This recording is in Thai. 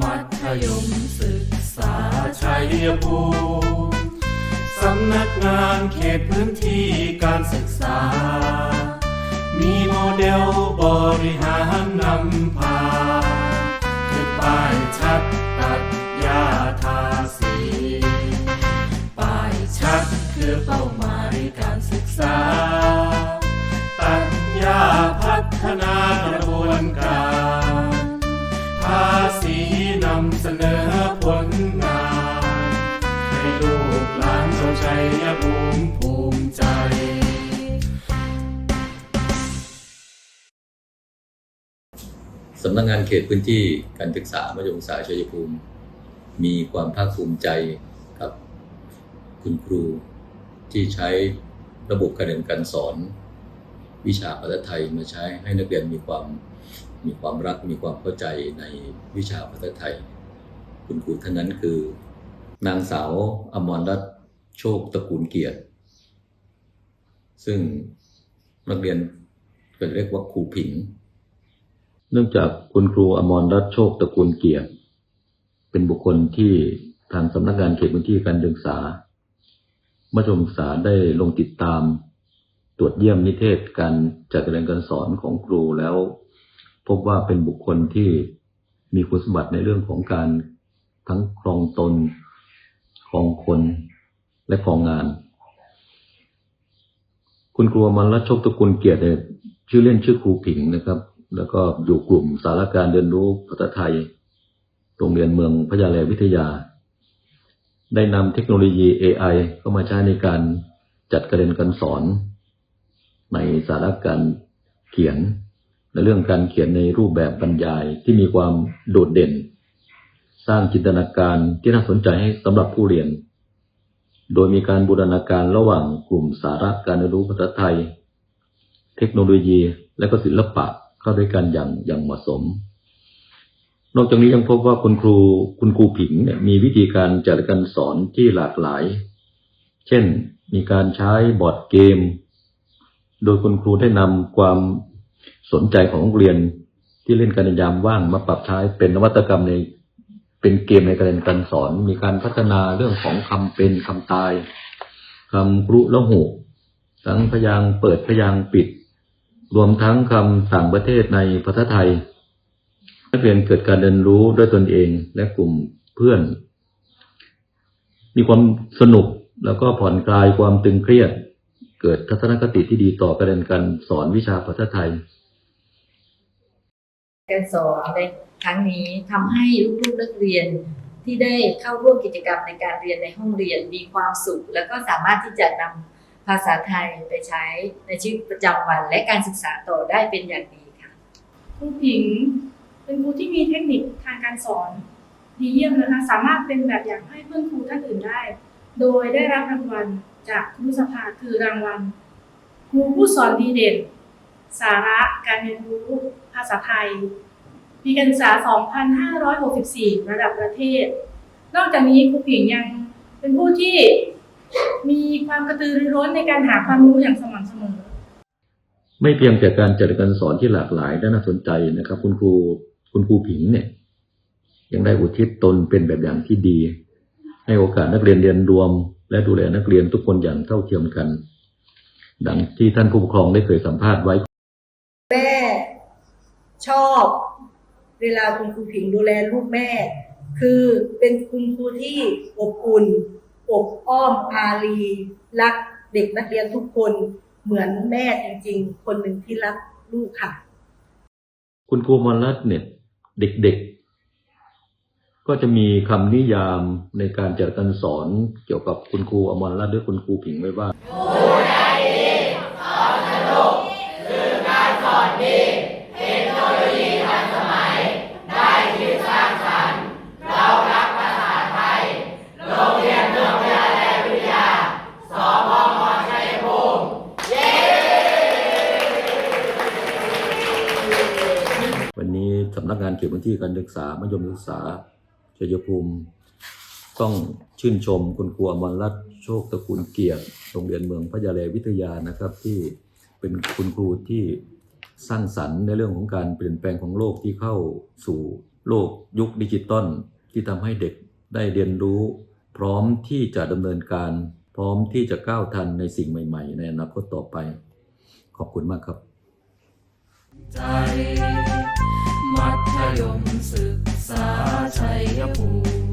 มัธยมศึกษาชัยภูมิ สำนักงานเขตพื้นที่การศึกษา มีโมเดลบริหารนำพา สำนักงานเขตพื้นที่การศึกษามัธยมศึกษาชัยภูมิ มีความภาคภูมิใจกับคุณครูที่ใช้ระบบการเรียนการสอน วิชาภาษาไทยมาใช้ให้นักเรียนมีความมีความรักมีความเข้าใจในวิชาภาษาไทย คุณครูท่านนั้นคือ นางสาวอมรรัตน์โชคตระกูลเกียรติ ซึ่งนักเรียนเก็เรียกว่าครูผิง เนื่องจากคุณครูอมรรัตโชคตระกูลเกียรติเป็นบุคคลที่ทางสำนักงานเขตพื้นที่การศึกษามัธยมศึกษาได้ลงติดตามตรวจเยี่ยมนิเทศการจัดการเรียนการสอนของครูแล้ว พบว่าเป็นบุคคลที่มีคุณสมบัติในเรื่องของการทั้งครองตนครองคนและครองงาน คุณครูอมรรัตน์โชคตระกูลเกียรติชื่อเล่นชื่อครูผิงนะครับ แล้วก็อยู่กลุ่มสารการเรียนรู้ภาษาไทย โรงเรียนเมืองพญาแลวิทยา ได้นำเทคโนโลยี AI เข้ามาใช้ในการจัดการเรียนการสอน ในสาระการเขียน และเรื่องการเขียนในรูปแบบบรรยายที่มีความโดดเด่น สร้างจินตนาการที่น่าสนใจให้สำหรับผู้เรียน โดยมีการบูรณาการระหว่างกลุ่มสาระการเรียนรู้ภาษาไทย เทคโนโลยีและก็ศิลปะ เข้าด้วยกันอย่างอย่างเหมาะสม นอกจากนี้ยังพบว่าคุณครูคุณครูผิงเนี่ยมีวิธีการจัดการสอนที่หลากหลาย เช่นมีการใช้บอร์ดเกม โดยคุณครูได้นำความสนใจของนักเรียนที่เล่นกันในยามว่างมาปรับใช้เป็นนวัตกรรมในเป็นเกมในการเรียนการสอน มีการพัฒนาเรื่องของคำเป็นคำตายคำกรุและหูทั้งพยางเปิดพยางปิด รวมทั้งคำต่างประเทศในภาษาไทย นักเรียนเกิดการเรียนรู้ด้วยตนเองและกลุ่มเพื่อน มีความสนุกแล้วก็ผ่อนคลายความตึงเครียด เกิดทัศนคติที่ดีต่อการเรียนการสอนวิชาภาษาไทย การสอนในครั้งนี้ทำให้ลูกๆนักเรียนที่ได้เข้าร่วมกิจกรรมในการเรียนในห้องเรียนมีความสุข แล้วก็สามารถที่จะนำ ภาษาไทยไปใช้ในชีวิตประจำวันและการศึกษาต่อได้เป็นอย่างดีค่ะครูผิงเป็นครูที่มีเทคนิคทางการสอนดีเยี่ยมนะคะสามารถเป็นแบบอย่างให้เพื่อนครูท่านอื่นได้ โดยได้รับรางวัลจากครูสภาคือรางวัล ครูผู้สอนดีเด่น สาระการเรียนรู้ภาษาไทยปีการศึกษา 2564 ระดับประเทศ นอกจากนี้ครูผิงยังเป็นผู้ที่ มีความกระตือรือร้นในการหาความรู้อย่างสม่ำเสมอ ไม่เพียงแต่การจัดการสอนที่หลากหลายและน่าสนใจนะครับ คุณครูคุณครูผิงเนี่ยยังได้อุทิศตนเป็นแบบอย่างที่ดี ให้โอกาสนักเรียนเรียนรวม และดูแลนักเรียนทุกคนอย่างเท่าเทียมกัน ดังที่ท่านผู้ปกครองได้เคยสัมภาษณ์ไว้ แม่ชอบ เวลาคุณครูผิงดูแลลูกแม่ คือเป็นคุณครูที่อบอุ่น อบอ้อมอารีรักเด็กนักเรียนทุกคนเหมือนแม่จริง ๆ คนหนึ่งที่รักลูกค่ะ คุณครูมรรัตน์เนี่ยเด็กๆ ก็จะมีคำนิยามในการจัดการสอนเกี่ยวกับคุณครูอมรรัตน์หรือคุณครูผิงไว้ว่า สำนักงานเขตพื้นที่การศึกษา มัธยมศึกษาชัยภูมิ ต้องชื่นชมคุณครูอมรรัตน์โชคตระกูลเกียรติโรงเรียนเมืองพญาแลวิทยานะครับ ที่เป็นคุณครูที่สร้างสรรค์ในเรื่องของการเปลี่ยนแปลงของโลกที่เข้าสู่โลกยุคดิจิตอลที่ทำให้เด็กได้เรียนรู้ พร้อมที่จะดำเนินการ พร้อมที่จะก้าวทันในสิ่งใหม่ ๆ ในอนาคตต่อไป ขอบคุณมากครับ ใจ มัธยมศึกษาชัยภูมิ